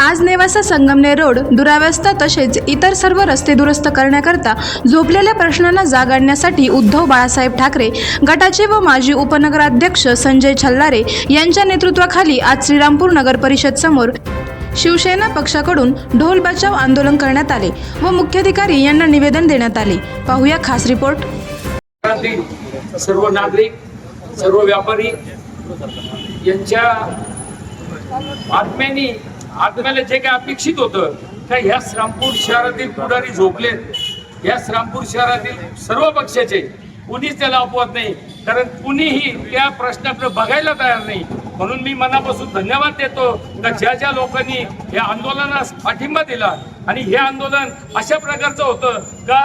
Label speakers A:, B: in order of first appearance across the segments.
A: आज नेवासा संगमनेर रोड दुरावस्था तसेच इतर सर्व रस्ते दुरुस्त करण्याकरता झोपलेल्या प्रश्नांना जाग आणण्यासाठी उद्धव बाळासाहेब ठाकरे गटाचे व माजी उपनगराध्यक्ष संजय छल्लारे यांच्या नेतृत्वाखाली आज श्रीरामपूर नगर परिषद समोर शिवसेना पक्षाकडून ढोल बचाव आंदोलन करण्यात आले व मुख्याधिकारी यांना निवेदन देण्यात आले. पाहूया खास रिपोर्ट.
B: सर्व नागरिक सर्व व्यापारी यांच्या आत्म्यानी आत्म्याला जे काय अपेक्षित होतं का ह्या श्रामपूर शहरातील पुढारी झोपलेत. या श्रामपूर शहरातील सर्व पक्षाचे. कुणीच त्याला अपवाद नाही. कारण कुणीही त्या प्रश्नाकडे बघायला तयार नाही. म्हणून मी मनापासून धन्यवाद देतो का ज्या ज्या लोकांनी या आंदोलनास पाठिंबा दिला आणि हे आंदोलन अशा प्रकारचं होतं का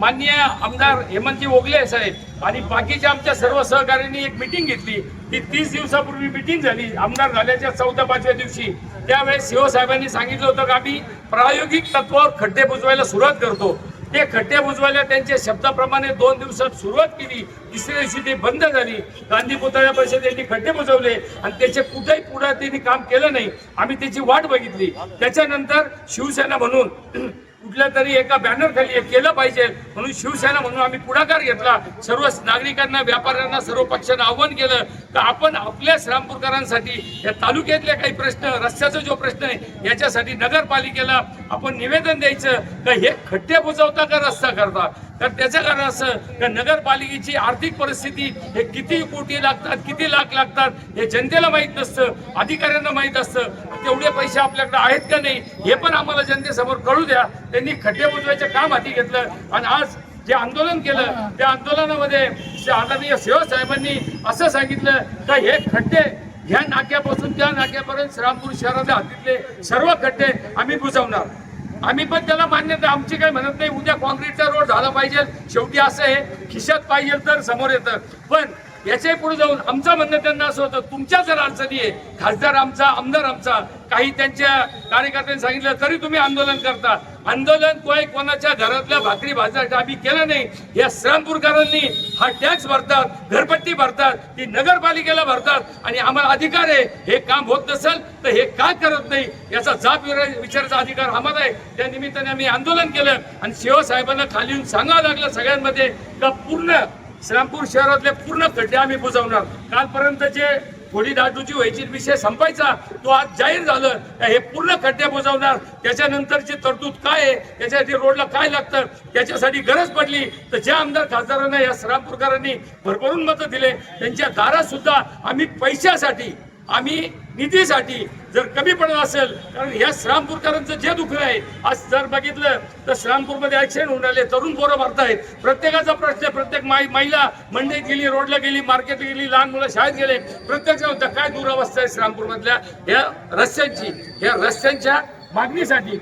B: माननीय आमदार हेमंतजी ओगले साहेब आणि बाकीच्या आमच्या सर्व सहकाऱ्यांनी एक मिटिंग घेतली. ती तीस दिवसापूर्वी मिटिंग झाली. आमदार झाल्याच्या चौदा पाचव्या दिवशी. त्यावेळेस सीओ साहेबांनी सांगितलं होतं की आम्ही प्रायोगिक तत्वावर खड्डे बुजवायला सुरुवात करतो. ते खड्डे बुजवायला त्यांच्या शब्दाप्रमाणे दोन दिवसात सुरुवात केली. तिसऱ्या दिवशी ते बंद झाली. गांधी पुतळ्या परिषद खड्डे बुजवले आणि त्याचे कुठेही पुढे त्यांनी काम केलं नाही. आम्ही त्याची वाट बघितली. त्याच्यानंतर शिवसेना म्हणून कुठल्या तरी एका बॅनर खाली हे केलं पाहिजे. म्हणून शिवसेना म्हणून आम्ही पुढाकार घेतला. सर्व नागरिकांना व्यापाऱ्यांना सर्व पक्षांना आव्हान केलं. तर आपण आपल्याच रामपूरकरांसाठी या तालुक्यातले काही प्रश्न रस्त्याचा जो प्रश्न आहे याच्यासाठी नगरपालिकेला आपण निवेदन द्यायचं. का हे खड्डे बुजवता का रस्ता करता? तर त्याचं कारण असं का नगरपालिकेची आर्थिक परिस्थिती हे किती कोटी लागतात किती लाख लागतात हे जनतेला माहीत नसतं अधिकाऱ्यांना माहीत असतं. तेवढे पैसे आपल्याकडे आहेत का नाही हे पण आम्हाला जनतेसमोर कळू द्या. त्यांनी खड्डे बुजवायचं काम हाती घेतलं आणि आज जे आंदोलन केलं त्या आंदोलनामध्ये आदरणीय सेवा साहेबांनी असं सांगितलं का हे खड्डे ह्या नाक्यापासून त्या नाक्यापर्यंत श्रीरामपूर शहराच्या हद्दीतले सर्व खड्डे आम्ही बुजवणार. आम्ही पण त्याला मान्यता आमची काही म्हणत नाही. उद्या कॉन्क्रीटचा रोड झाला पाहिजे. शेवटी असं आहे खिशात पाहिजे तर समोर येतं. पण याच्याही पुढे जाऊन आमचं म्हणणं त्यांना असं होतं तुमच्या जर अडचणी आहे खासदार आमचा आमदार आमचा काही त्यांच्या कार्यकर्त्यांनी सांगितलं तरी तुम्ही आंदोलन करता. आंदोलन कोणी कोणाच्या घरातल्या भाकरी भाजण्यासाठी आम्ही केलं नाही. या श्रामपूरकरांनी हा टॅक्स भरतात घरपट्टी भरतात ती नगरपालिकेला भरतात आणि आम्हाला अधिकार आहे. हे काम होत नसेल तर हे का करत नाही याचा जाब विरा- अधिकार आम्हाला आहे. त्या निमित्ताने आम्ही आंदोलन केलं आणि शिवसाहेबांना खाली येऊन सांगावं लागलं सगळ्यांमध्ये का पूर्ण श्रामपूर शहरातले पूर्ण खड्डे आम्ही बुजवणार. कालपर्यंत जे थोडी दाटूची व्हायची विषय संपायचा तो आज जाहीर झालं. हे पूर्ण खड्डे बुजवणार. त्याच्यानंतरची तरतूद काय आहे? त्याच्यासाठी रोडला काय लागतं? त्याच्यासाठी गरज पडली. तर ज्या आमदार खासदारांना या श्रामपूरकरांनी भरभरून मतं दिले त्यांच्या दारात सुद्धा आम्ही पैशासाठी आम्ही निधीसाठी जर कमी पडत असेल कारण या श्रामपूरकरांचं जे दुःख आहे आज जर बघितलं तर श्रामपूरमध्ये ऍक्सिडेंट होऊन राहिले तरुण पोरं मारतायत. प्रत्येकाचा प्रश्न प्रत्येक माई महिला मंडईत गेली रोडला गेली मार्केटला गेली लहान मुलं शाळेत गेले प्रत्येक काय दुरावस्था आहे श्रामपूरमधल्या? या रस्त्यांची या रस्त्यांच्या मागणीसाठी.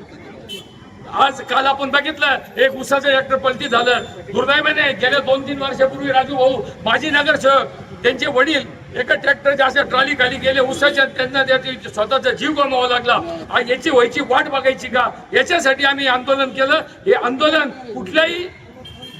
B: आज काल आपण बघितलं एक उसाचं ट्रॅक्टर पलटी झालं. दुर्दैवाने गेल्या दोन तीन वर्षापूर्वी राजू भाऊ माजी नगरसेवक त्यांचे वडील एका ट्रॅक्टरच्या अशा ट्रॉली खाली गेले. उसाच्या त्यांना त्या स्वतःचा जीव गमावा लागला. याची व्हायची वाट बघायची का? याच्यासाठी आम्ही आंदोलन केलं. हे आंदोलन कुठल्याही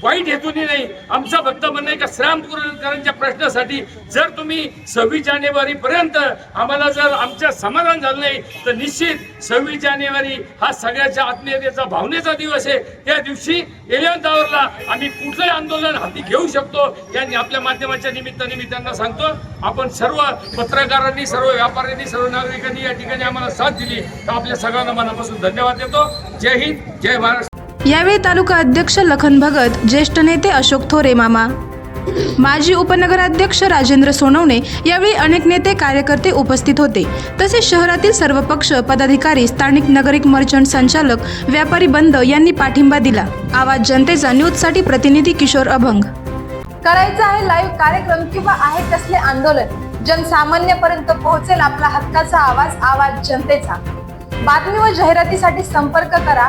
B: वाईट हेतूने नाही. आमचा फक्त म्हणणं आहे का श्रामपूरकरांच्या प्रश्नासाठी जर तुम्ही सव्वीस जानेवारी पर्यंत आम्हाला जर आमच्या समाधान झालं नाही तर निश्चित सव्वीस जानेवारी हा सगळ्याच्या आत्मीयतेचा भावनेचा दिवस आहे. त्या दिवशी इलेव्हन्थ आवरला आम्ही कुठलंही आंदोलन हाती घेऊ शकतो. यांनी आपल्या माध्यमाच्या निमित्ताने मी त्यांना सांगतो आपण सर्व पत्रकारांनी सर्व व्यापाऱ्यांनी सर्व नागरिकांनी या ठिकाणी आम्हाला साथ दिली. तर आपल्या सगळ्यांना मनापासून धन्यवाद देतो. जय हिंद जय महाराष्ट्र
A: यावेळी तालुका अध्यक्ष लखन भगत ज्येष्ठ नेते अशोक थोरे मामा माजी उपनगराध्यक्ष राजेंद्र सोनवणे यावेळी अनेक नेते कार्यकर्ते उपस्थित होते. तसेच शहरातील सर्व पक्ष पदाधिकारी स्थानिक नागरिक मर्चंट संचालक व्यापारी बंद यांनी पाठिंबा दिला. आवाज जनतेचा न्यूजसाठी प्रतिनिधी किशोर अभंग.
C: करायचं आहे लाईव्ह कार्यक्रम किंवा आहे कसले आंदोलन? जनसामान्यपर्यंत पोहोचेल आपला हक्काचा आवाज आवाज जनतेचा. बातमी व जाहिरातीसाठी संपर्क करा.